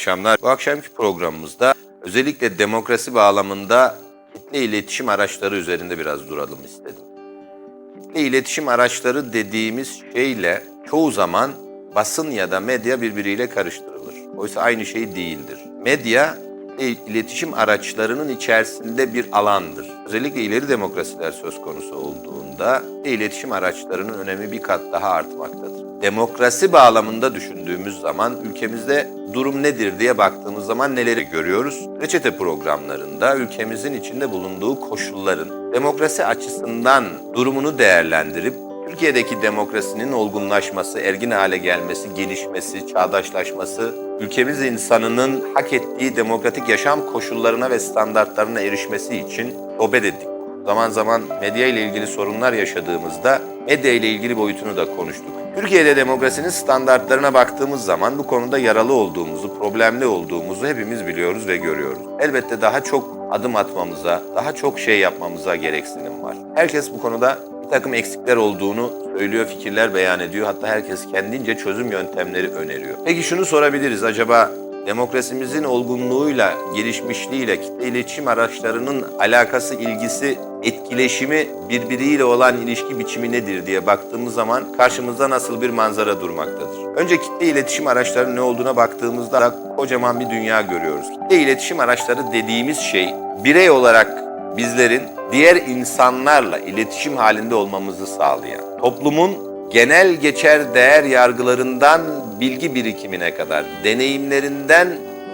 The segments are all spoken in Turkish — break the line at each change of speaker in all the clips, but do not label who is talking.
akşamlar. Bu akşamki programımızda özellikle demokrasi bağlamında kitle iletişim araçları üzerinde biraz duralım istedim. Kitle iletişim araçları dediğimiz şeyle çoğu zaman basın ya da medya birbiriyle karıştırılır. Oysa aynı şey değildir. Medya iletişim araçlarının içerisinde bir alandır. Özellikle ileri demokrasiler söz konusu olduğunda iletişim araçlarının önemi bir kat daha artmaktadır. Demokrasi bağlamında düşündüğümüz zaman ülkemizde durum nedir diye baktığımız zaman neleri görüyoruz? Reçete programlarında ülkemizin içinde bulunduğu koşulların demokrasi açısından durumunu değerlendirip Türkiye'deki demokrasinin olgunlaşması, ergin hale gelmesi, gelişmesi, çağdaşlaşması, ülkemiz insanının hak ettiği demokratik yaşam koşullarına ve standartlarına erişmesi için sohbet ettik. Zaman zaman medya ile ilgili sorunlar yaşadığımızda medya ile ilgili boyutunu da konuştuk. Türkiye'de demokrasinin standartlarına baktığımız zaman bu konuda yaralı olduğumuzu, problemli olduğumuzu hepimiz biliyoruz ve görüyoruz. Elbette daha çok adım atmamıza, daha çok şey yapmamıza gereksinim var. Herkes bu konuda bir takım eksikler olduğunu söylüyor, fikirler beyan ediyor. Hatta herkes kendince çözüm yöntemleri öneriyor. Peki şunu sorabiliriz. Acaba demokrasimizin olgunluğuyla, gelişmişliğiyle, kitle iletişim araçlarının alakası, ilgisi, etkileşimi birbiriyle olan ilişki biçimi nedir diye baktığımız zaman karşımızda nasıl bir manzara durmaktadır. Önce kitle iletişim araçlarının ne olduğuna baktığımızda da kocaman bir dünya görüyoruz. Kitle iletişim araçları dediğimiz şey birey olarak bizlerin diğer insanlarla iletişim halinde olmamızı sağlayan, toplumun genel geçer değer yargılarından bilgi birikimine kadar, deneyimlerinden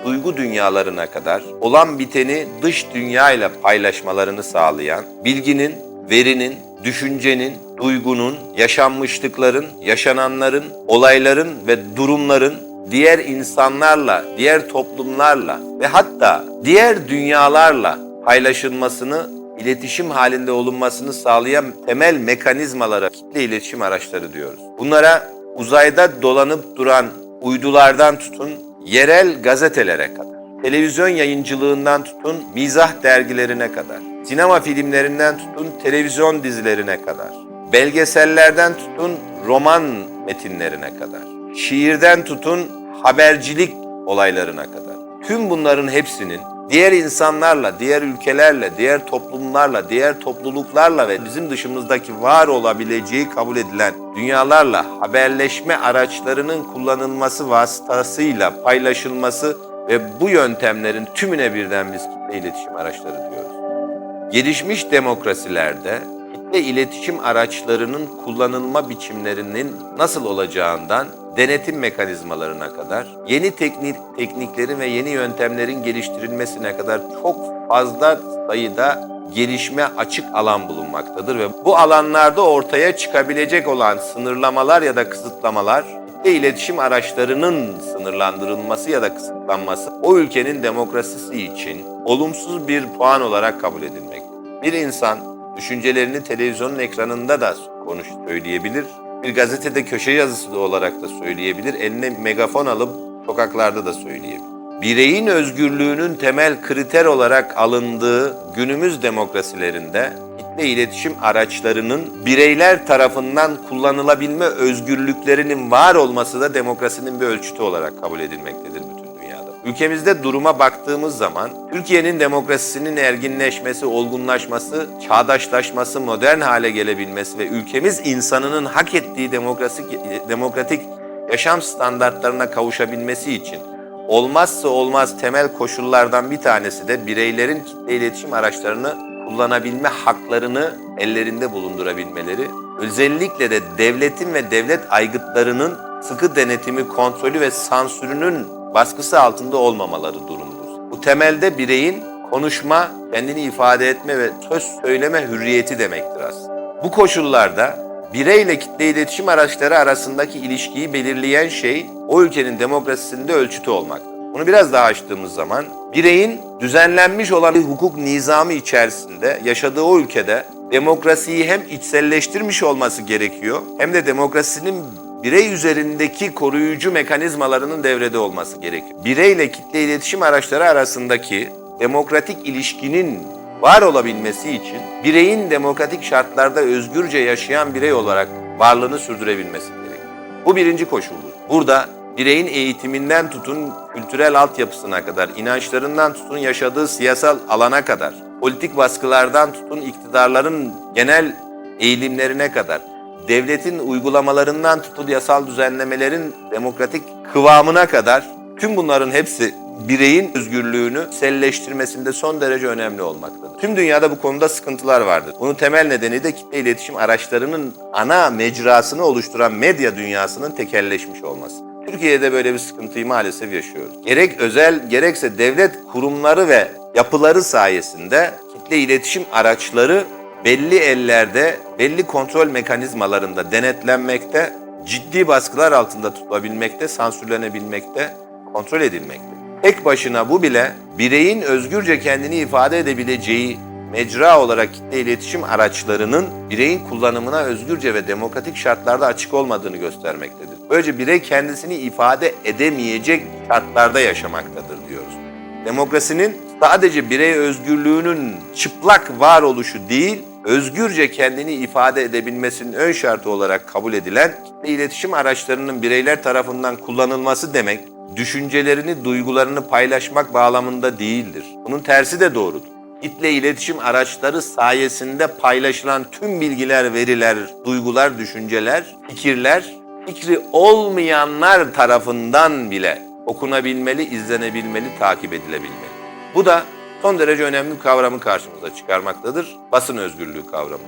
duygu dünyalarına kadar olan biteni dış dünyayla paylaşmalarını sağlayan, bilginin, verinin, düşüncenin, duygunun, yaşanmışlıkların, yaşananların, olayların ve durumların diğer insanlarla, diğer toplumlarla ve hatta diğer dünyalarla paylaşılmasını, iletişim halinde olunmasını sağlayan temel mekanizmalara kitle iletişim araçları diyoruz. Bunlara uzayda dolanıp duran uydulardan tutun yerel gazetelere kadar, televizyon yayıncılığından tutun mizah dergilerine kadar, sinema filmlerinden tutun televizyon dizilerine kadar, belgesellerden tutun roman metinlerine kadar, şiirden tutun habercilik olaylarına kadar. Tüm bunların hepsinin diğer insanlarla, diğer ülkelerle, diğer toplumlarla, diğer topluluklarla ve bizim dışımızdaki var olabileceği kabul edilen dünyalarla haberleşme araçlarının kullanılması vasıtasıyla paylaşılması ve bu yöntemlerin tümüne birden biz kitle iletişim araçları diyoruz. Gelişmiş demokrasilerde kitle iletişim araçlarının kullanılma biçimlerinin nasıl olacağından denetim mekanizmalarına kadar, yeni teknik, tekniklerin ve yeni yöntemlerin geliştirilmesine kadar çok fazla sayıda gelişme açık alan bulunmaktadır ve bu alanlarda ortaya çıkabilecek olan sınırlamalar ya da kısıtlamalar kitle iletişim araçlarının sınırlandırılması ya da kısıtlanması o ülkenin demokrasisi için olumsuz bir puan olarak kabul edilmektedir. Bir insan düşüncelerini televizyonun ekranında da konuş söyleyebilir, bir gazetede köşe yazısı olarak da söyleyebilir, eline megafon alıp sokaklarda da söyleyebilir. Bireyin özgürlüğünün temel kriter olarak alındığı günümüz demokrasilerinde kitle iletişim araçlarının bireyler tarafından kullanılabilme özgürlüklerinin var olması da demokrasinin bir ölçütü olarak kabul edilmektedir. Ülkemizde duruma baktığımız zaman Türkiye'nin demokrasisinin erginleşmesi, olgunlaşması, çağdaşlaşması, modern hale gelebilmesi ve ülkemiz insanının hak ettiği demokrasi, demokratik yaşam standartlarına kavuşabilmesi için olmazsa olmaz temel koşullardan bir tanesi de bireylerin kitle iletişim araçlarını kullanabilme haklarını ellerinde bulundurabilmeleri, özellikle de devletin ve devlet aygıtlarının sıkı denetimi, kontrolü ve sansürünün baskısı altında olmamaları durumudur. Bu temelde bireyin konuşma, kendini ifade etme ve söz söyleme hürriyeti demektir aslında. Bu koşullarda bireyle kitle iletişim araçları arasındaki ilişkiyi belirleyen şey o ülkenin demokrasisinde ölçütü olmaktadır. Bunu biraz daha açtığımız zaman bireyin düzenlenmiş olan bir hukuk nizamı içerisinde yaşadığı o ülkede demokrasiyi hem içselleştirmiş olması gerekiyor hem de demokrasinin birey üzerindeki koruyucu mekanizmalarının devrede olması gerekiyor. Bireyle kitle iletişim araçları arasındaki demokratik ilişkinin var olabilmesi için bireyin demokratik şartlarda özgürce yaşayan birey olarak varlığını sürdürebilmesi gerekiyor. Bu birinci koşuldur. Burada bireyin eğitiminden tutun kültürel altyapısına kadar, inançlarından tutun yaşadığı siyasal alana kadar, politik baskılardan tutun iktidarların genel eğilimlerine kadar, devletin uygulamalarından tutun yasal düzenlemelerin demokratik kıvamına kadar tüm bunların hepsi bireyin özgürlüğünü selleştirmesinde son derece önemli olmaktadır. Tüm dünyada bu konuda sıkıntılar vardır. Bunun temel nedeni de kitle iletişim araçlarının ana mecrasını oluşturan medya dünyasının tekelleşmiş olması. Türkiye'de böyle bir sıkıntıyı maalesef yaşıyoruz. Gerek özel gerekse devlet kurumları ve yapıları sayesinde kitle iletişim araçları belli ellerde, belli kontrol mekanizmalarında denetlenmekte, ciddi baskılar altında tutulabilmekte, sansürlenebilmekte, kontrol edilmekte. Tek başına bu bile bireyin özgürce kendini ifade edebileceği mecra olarak kitle iletişim araçlarının bireyin kullanımına özgürce ve demokratik şartlarda açık olmadığını göstermektedir. Böylece birey kendisini ifade edemeyecek şartlarda yaşamaktadır diyoruz. Demokrasinin sadece birey özgürlüğünün çıplak varoluşu değil, özgürce kendini ifade edebilmesinin ön şartı olarak kabul edilen iletişim araçlarının bireyler tarafından kullanılması demek, düşüncelerini, duygularını paylaşmak bağlamında değildir. Bunun tersi de doğrudur. Kitle iletişim araçları sayesinde paylaşılan tüm bilgiler, veriler, duygular, düşünceler, fikirler, fikri olmayanlar tarafından bile okunabilmeli, izlenebilmeli, takip edilebilmeli. Bu da son derece önemli bir kavramı karşımıza çıkarmaktadır. Basın özgürlüğü kavramı.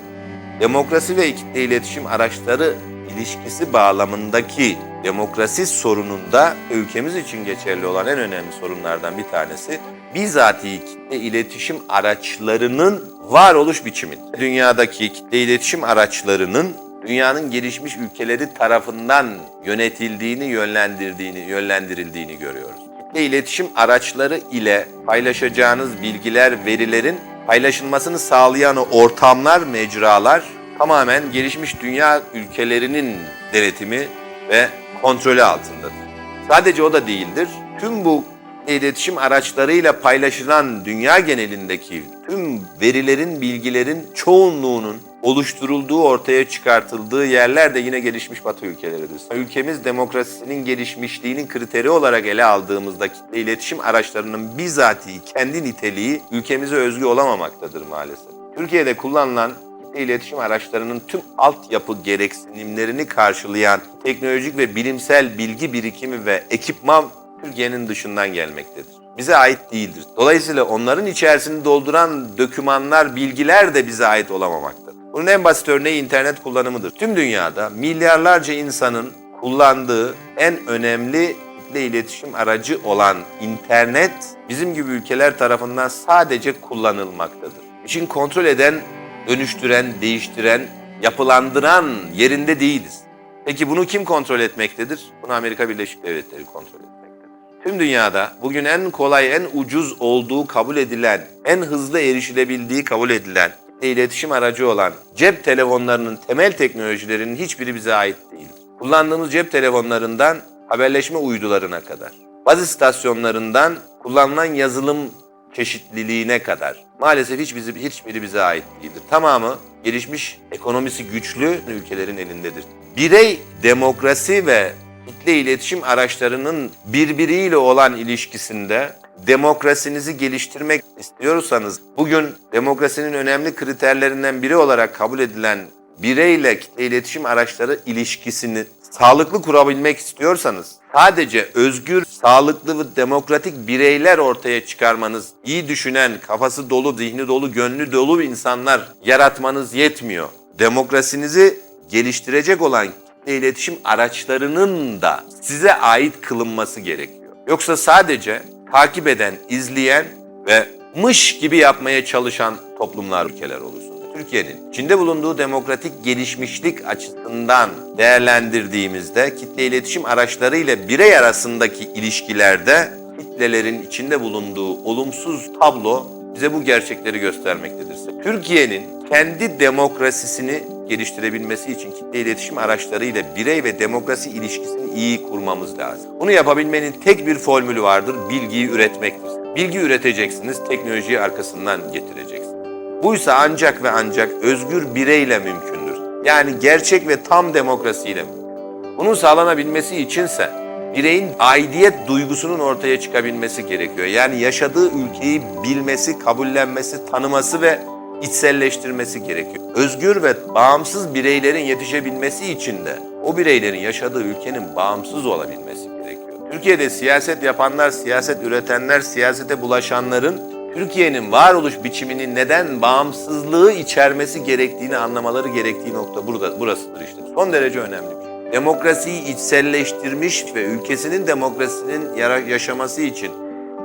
Demokrasi ve kitle iletişim araçları ilişkisi bağlamındaki demokrasi sorununda ülkemiz için geçerli olan en önemli sorunlardan bir tanesi bizatihi kitle iletişim araçlarının varoluş biçimi. Dünyadaki kitle iletişim araçlarının dünyanın gelişmiş ülkeleri tarafından yönetildiğini, yönlendirdiğini, yönlendirildiğini görüyoruz. Kitle iletişim araçları ile paylaşacağınız bilgiler, verilerin paylaşılmasını sağlayan ortamlar, mecralar tamamen gelişmiş dünya ülkelerinin denetimi ve kontrolü altındadır. Sadece o da değildir. Tüm bu iletişim araçlarıyla paylaşılan dünya genelindeki tüm verilerin, bilgilerin çoğunluğunun oluşturulduğu, ortaya çıkartıldığı yerler de yine gelişmiş batı ülkeleridir. Ülkemiz demokrasisinin gelişmişliğinin kriteri olarak ele aldığımızda kitle iletişim araçlarının bizatihi kendi niteliği ülkemize özgü olamamaktadır maalesef. Türkiye'de kullanılan kitle iletişim araçlarının tüm altyapı gereksinimlerini karşılayan teknolojik ve bilimsel bilgi birikimi ve ekipman Türkiye'nin dışından gelmektedir. Bize ait değildir. Dolayısıyla onların içerisini dolduran dokümanlar, bilgiler de bize ait olamamaktadır. Bunun en basit örneği internet kullanımıdır. Tüm dünyada milyarlarca insanın kullandığı en önemli kitle iletişim aracı olan internet bizim gibi ülkeler tarafından sadece kullanılmaktadır. İşin kontrol eden, dönüştüren, değiştiren, yapılandıran yerinde değiliz. Peki bunu kim kontrol etmektedir? Bunu Amerika Birleşik Devletleri kontrol etmektedir. Tüm dünyada bugün en kolay, en ucuz olduğu kabul edilen, en hızlı erişilebildiği kabul edilen iletişim aracı olan cep telefonlarının temel teknolojilerinin hiçbiri bize ait değil. Kullandığımız cep telefonlarından haberleşme uydularına kadar, baz istasyonlarından kullanılan yazılım çeşitliliğine kadar maalesef hiç bizi, hiçbiri bize ait değildir. Tamamı gelişmiş, ekonomisi güçlü ülkelerin elindedir. Birey demokrasi ve kitle iletişim araçlarının birbiriyle olan ilişkisinde demokrasinizi geliştirmek istiyorsanız bugün demokrasinin önemli kriterlerinden biri olarak kabul edilen bireyle kitle iletişim araçları ilişkisini sağlıklı kurabilmek istiyorsanız sadece özgür, sağlıklı ve demokratik bireyler ortaya çıkarmanız, iyi düşünen, kafası dolu, zihni dolu, gönlü dolu insanlar yaratmanız yetmiyor. Demokrasinizi geliştirecek olan kitle iletişim araçlarının da size ait kılınması gerekiyor. Yoksa sadece takip eden, izleyen ve mış gibi yapmaya çalışan toplumlar, ülkeler olursunuz. Türkiye'nin içinde bulunduğu demokratik gelişmişlik açısından değerlendirdiğimizde kitle iletişim araçları ile birey arasındaki ilişkilerde kitlelerin içinde bulunduğu olumsuz tablo bize bu gerçekleri göstermektedir. Türkiye'nin kendi demokrasisini geliştirebilmesi için kitle iletişim araçları ile birey ve demokrasi ilişkisini iyi kurmamız lazım. Bunu yapabilmenin tek bir formülü vardır, bilgiyi üretmektir. Bilgi üreteceksiniz, teknolojiyi arkasından getireceksiniz. Buysa ancak ve ancak özgür bireyle mümkündür. Yani gerçek ve tam demokrasiyle mümkün. Bunun sağlanabilmesi içinse bireyin aidiyet duygusunun ortaya çıkabilmesi gerekiyor. Yani yaşadığı ülkeyi bilmesi, kabullenmesi, tanıması ve içselleştirmesi gerekiyor. Özgür ve bağımsız bireylerin yetişebilmesi için de o bireylerin yaşadığı ülkenin bağımsız olabilmesi gerekiyor. Türkiye'de siyaset yapanlar, siyaset üretenler, siyasete bulaşanların Türkiye'nin varoluş biçiminin neden bağımsızlığı içermesi gerektiğini anlamaları gerektiği nokta burada burasıdır işte. Son derece önemli bir şey. Demokrasiyi içselleştirmiş ve ülkesinin demokrasinin yaşaması için,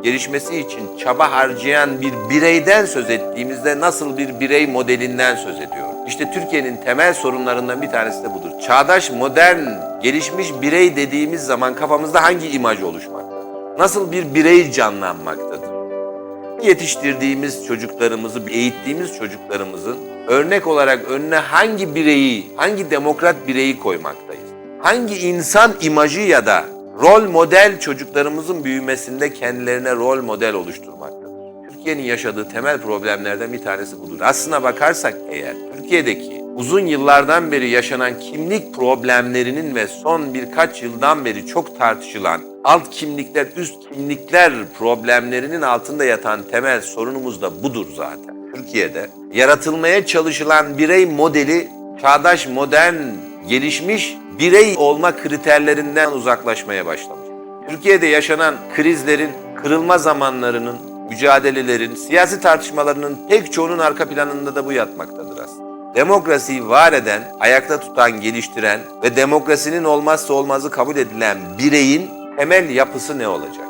gelişmesi için çaba harcayan bir bireyden söz ettiğimizde nasıl bir birey modelinden söz ediyoruz. İşte Türkiye'nin temel sorunlarından bir tanesi de budur. Çağdaş, modern, gelişmiş birey dediğimiz zaman kafamızda hangi imaj oluşmaktadır? Nasıl bir birey canlanmaktadır? yetiştirdiğimiz çocuklarımızı, eğittiğimiz çocuklarımızın örnek olarak önüne hangi bireyi, hangi demokrat bireyi koymaktayız? Hangi insan imajı ya da rol model çocuklarımızın büyümesinde kendilerine rol model oluşturmaktadır? Türkiye'nin yaşadığı temel problemlerden bir tanesi budur. Aslına bakarsak eğer Türkiye'deki uzun yıllardan beri yaşanan kimlik problemlerinin ve son birkaç yıldan beri çok tartışılan alt kimlikler, üst kimlikler problemlerinin altında yatan temel sorunumuz da budur zaten. Türkiye'de yaratılmaya çalışılan birey modeli çağdaş, modern, gelişmiş birey olma kriterlerinden uzaklaşmaya başlamış. Türkiye'de yaşanan krizlerin, kırılma zamanlarının, mücadelelerin, siyasi tartışmalarının pek çoğunun arka planında da bu yatmaktadır aslında. Demokrasiyi var eden, ayakta tutan, geliştiren ve demokrasinin olmazsa olmazı kabul edilen bireyin temel yapısı ne olacak?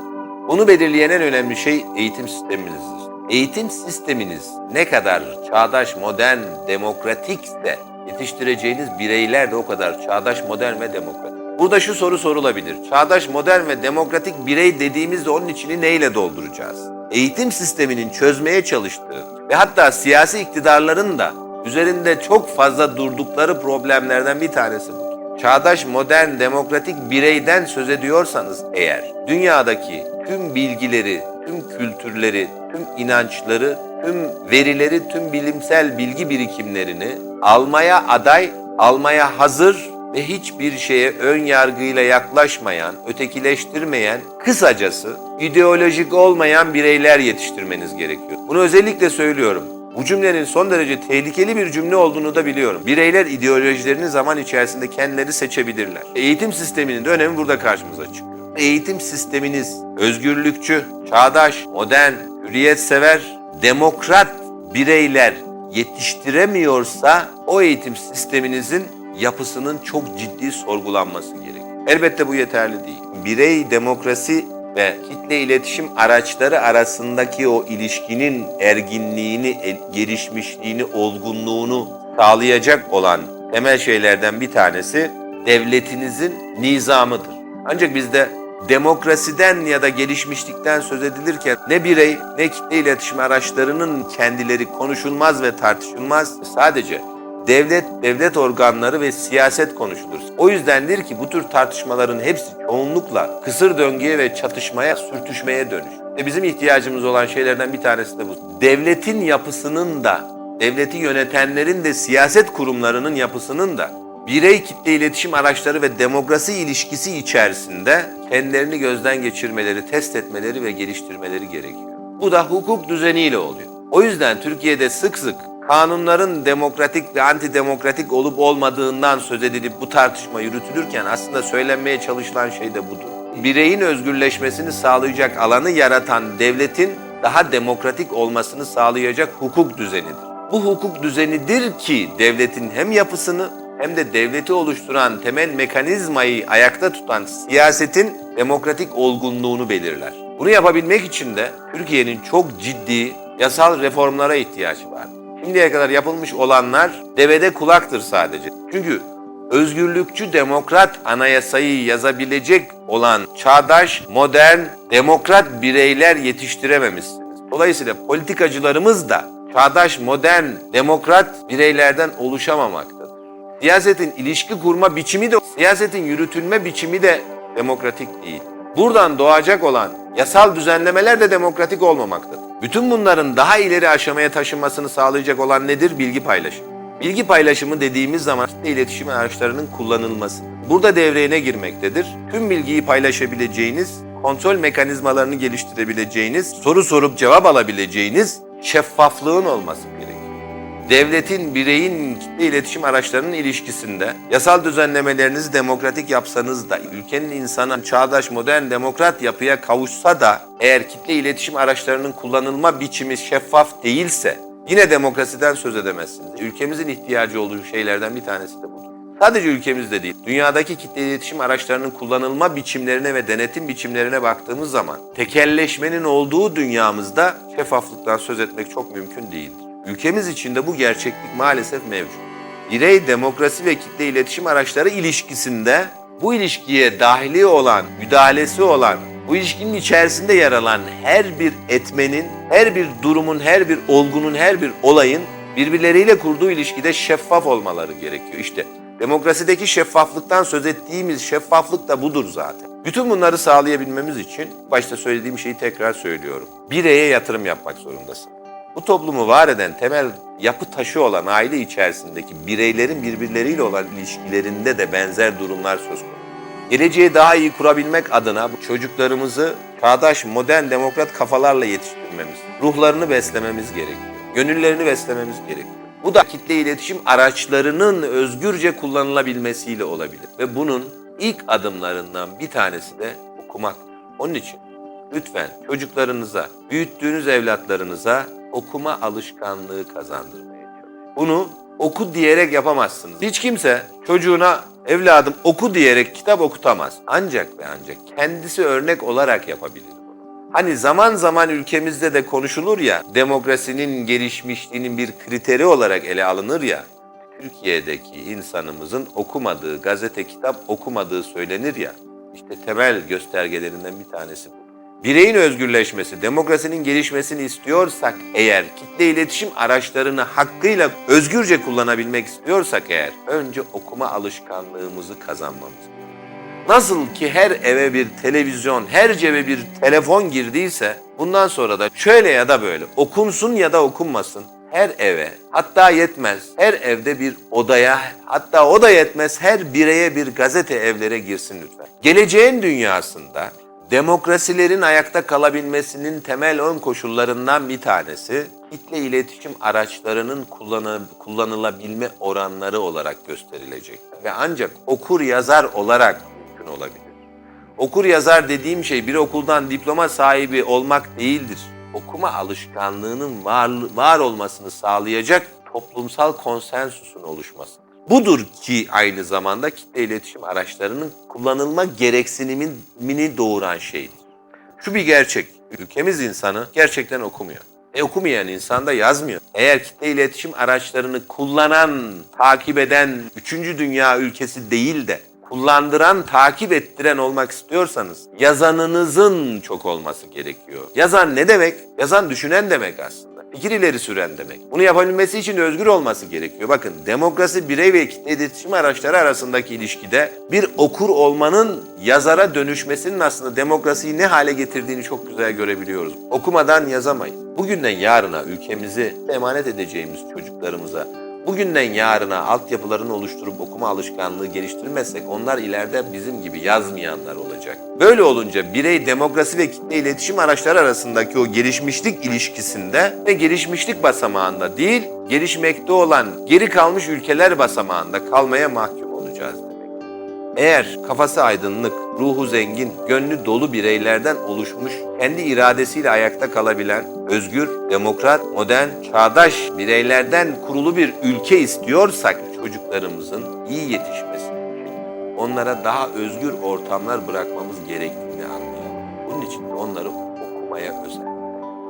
Bunu belirleyen en önemli şey eğitim sisteminizdir. Eğitim sisteminiz ne kadar çağdaş, modern, demokratikse yetiştireceğiniz bireyler de o kadar çağdaş, modern ve demokratik. Burada şu soru sorulabilir. Çağdaş, modern ve demokratik birey dediğimizde onun içini neyle dolduracağız? Eğitim sisteminin çözmeye çalıştığı ve hatta siyasi iktidarların da üzerinde çok fazla durdukları problemlerden bir tanesi bu. Çağdaş, modern, demokratik bireyden söz ediyorsanız eğer dünyadaki tüm bilgileri, tüm kültürleri, tüm inançları, tüm verileri, tüm bilimsel bilgi birikimlerini almaya aday, almaya hazır ve hiçbir şeye ön yargıyla yaklaşmayan, ötekileştirmeyen, kısacası ideolojik olmayan bireyler yetiştirmeniz gerekiyor. Bunu özellikle söylüyorum. Bu cümlenin son derece tehlikeli bir cümle olduğunu da biliyorum. Bireyler ideolojilerini zaman içerisinde kendileri seçebilirler. Eğitim sisteminin de önemi burada karşımıza çıkıyor. Eğitim sisteminiz özgürlükçü, çağdaş, modern, hürriyetsever, demokrat bireyler yetiştiremiyorsa o eğitim sisteminizin yapısının çok ciddi sorgulanması gerekiyor. Elbette bu yeterli değil. Birey demokrasi ve kitle iletişim araçları arasındaki o ilişkinin erginliğini, el- gelişmişliğini, olgunluğunu sağlayacak olan temel şeylerden bir tanesi devletinizin nizamıdır. Ancak bizde demokrasiden ya da gelişmişlikten söz edilirken ne birey ne kitle iletişim araçlarının kendileri konuşulmaz ve tartışılmaz. Sadece devlet, devlet organları ve siyaset konuşulur. O yüzdendir ki bu tür tartışmaların hepsi çoğunlukla kısır döngüye ve çatışmaya, sürtüşmeye dönüş. Ve bizim ihtiyacımız olan şeylerden bir tanesi de bu. Devletin yapısının da, devleti yönetenlerin de siyaset kurumlarının yapısının da birey kitle iletişim araçları ve demokrasi ilişkisi içerisinde kendilerini gözden geçirmeleri, test etmeleri ve geliştirmeleri gerekiyor. Bu da hukuk düzeniyle oluyor. O yüzden Türkiye'de sık sık kanunların demokratik ve antidemokratik olup olmadığından söz edilip bu tartışma yürütülürken aslında söylenmeye çalışılan şey de budur. Bireyin özgürleşmesini sağlayacak alanı yaratan devletin daha demokratik olmasını sağlayacak hukuk düzenidir. Bu hukuk düzenidir ki devletin hem yapısını hem de devleti oluşturan temel mekanizmayı ayakta tutan siyasetin demokratik olgunluğunu belirler. Bunu yapabilmek için de Türkiye'nin çok ciddi yasal reformlara ihtiyacı var. Şimdiye kadar yapılmış olanlar devede kulaktır sadece. Çünkü özgürlükçü demokrat anayasayı yazabilecek olan çağdaş, modern, demokrat bireyler yetiştirememişsiniz. Dolayısıyla politikacılarımız da çağdaş, modern, demokrat bireylerden oluşamamaktadır. Siyasetin ilişki kurma biçimi de, siyasetin yürütülme biçimi de demokratik değil. Buradan doğacak olan yasal düzenlemeler de demokratik olmamaktadır. Bütün bunların daha ileri aşamaya taşınmasını sağlayacak olan nedir? Bilgi paylaşımı. Bilgi paylaşımı dediğimiz zaman iletişim araçlarının kullanılması. Burada devreye ne girmektedir? Tüm bilgiyi paylaşabileceğiniz, kontrol mekanizmalarını geliştirebileceğiniz, soru sorup cevap alabileceğiniz şeffaflığın olması. Devletin, bireyin kitle iletişim araçlarının ilişkisinde yasal düzenlemelerinizi demokratik yapsanız da ülkenin insanı çağdaş modern demokrat yapıya kavuşsa da eğer kitle iletişim araçlarının kullanılma biçimi şeffaf değilse yine demokrasiden söz edemezsiniz. Ülkemizin ihtiyacı olduğu şeylerden bir tanesi de budur. Sadece ülkemizde değil, dünyadaki kitle iletişim araçlarının kullanılma biçimlerine ve denetim biçimlerine baktığımız zaman tekelleşmenin olduğu dünyamızda şeffaflıktan söz etmek çok mümkün değildir. Ülkemiz içinde bu gerçeklik maalesef mevcut. Birey, demokrasi ve kitle iletişim araçları ilişkisinde bu ilişkiye dahili olan, müdahalesi olan, bu ilişkinin içerisinde yer alan her bir etmenin, her bir durumun, her bir olgunun, her bir olayın birbirleriyle kurduğu ilişkide şeffaf olmaları gerekiyor. İşte demokrasideki şeffaflıktan söz ettiğimiz şeffaflık da budur zaten. Bütün bunları sağlayabilmemiz için başta söylediğim şeyi tekrar söylüyorum. Bireye yatırım yapmak zorundasın. Bu toplumu var eden temel yapı taşı olan aile içerisindeki bireylerin birbirleriyle olan ilişkilerinde de benzer durumlar söz konusu. Geleceği daha iyi kurabilmek adına çocuklarımızı çağdaş, modern, demokrat kafalarla yetiştirmemiz, ruhlarını beslememiz gerekiyor. Gönüllerini beslememiz gerekiyor. Bu da kitle iletişim araçlarının özgürce kullanılabilmesiyle olabilir. Ve bunun ilk adımlarından bir tanesi de okumak. Onun için lütfen çocuklarınıza, büyüttüğünüz evlatlarınıza okuma alışkanlığı kazandırmaya çalışın. Bunu oku diyerek yapamazsınız. Hiç kimse çocuğuna evladım oku diyerek kitap okutamaz. Ancak ve ancak kendisi örnek olarak yapabilir. Hani zaman zaman ülkemizde de konuşulur ya, demokrasinin gelişmişliğinin bir kriteri olarak ele alınır ya, Türkiye'deki insanımızın okumadığı, gazete kitap okumadığı söylenir ya, işte temel göstergelerinden bir tanesi bu. Bireyin özgürleşmesi, demokrasinin gelişmesini istiyorsak eğer, kitle iletişim araçlarını hakkıyla özgürce kullanabilmek istiyorsak eğer, önce okuma alışkanlığımızı kazanmamız. Nasıl ki her eve bir televizyon, her cebe bir telefon girdiyse, bundan sonra da şöyle ya da böyle, okunsun ya da okunmasın, her eve, hatta yetmez, her evde bir odaya, hatta o da yetmez, her bireye bir gazete evlere girsin lütfen. Geleceğin dünyasında demokrasilerin ayakta kalabilmesinin temel ön koşullarından bir tanesi kitle iletişim araçlarının kullanı- kullanılabilme oranları olarak gösterilecek. Ve ancak okur yazar olarak mümkün olabilir. Okur yazar dediğim şey bir okuldan diploma sahibi olmak değildir. Okuma alışkanlığının var, var olmasını sağlayacak toplumsal konsensusun oluşması. Budur ki aynı zamanda kitle iletişim araçlarının kullanılma gereksinimini doğuran şeydir. Şu bir gerçek, ülkemiz insanı gerçekten okumuyor. E okumayan insan da yazmıyor. Eğer kitle iletişim araçlarını kullanan, takip eden üçüncü dünya ülkesi değil de kullandıran, takip ettiren olmak istiyorsanız yazanınızın çok olması gerekiyor. Yazan ne demek? Yazan düşünen demek aslında. Fikir ileri süren demek. Bunu yapabilmesi için özgür olması gerekiyor. Bakın demokrasi birey ve kitle iletişim araçları arasındaki ilişkide bir okur olmanın yazara dönüşmesinin aslında demokrasiyi ne hale getirdiğini çok güzel görebiliyoruz. Okumadan yazamayız. Bugünden yarına ülkemizi emanet edeceğimiz çocuklarımıza bugünden yarına altyapılarını oluşturup okuma alışkanlığı geliştirmezsek onlar ileride bizim gibi yazmayanlar olacak. Böyle olunca birey demokrasi ve kitle iletişim araçları arasındaki o gelişmişlik ilişkisinde ve gelişmişlik basamağında değil, gelişmekte olan geri kalmış ülkeler basamağında kalmaya mahkum. Eğer kafası aydınlık, ruhu zengin, gönlü dolu bireylerden oluşmuş, kendi iradesiyle ayakta kalabilen, özgür, demokrat, modern, çağdaş bireylerden kurulu bir ülke istiyorsak çocuklarımızın iyi yetişmesi onlara daha özgür ortamlar bırakmamız gerektiğini anlayalım. Bunun için de onları okumaya özen.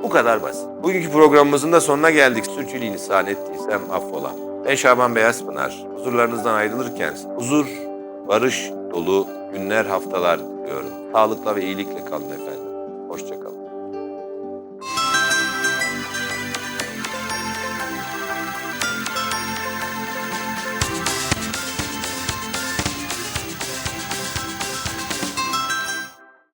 Bu kadar basit. Bugünkü programımızın da sonuna geldik. Sürçülisan ettiysem affola. Ben Şaban Beyazpınar. Huzurlarınızdan ayrılırken huzur, barış dolu günler, haftalar diliyorum. Sağlıkla ve iyilikle kalın efendim.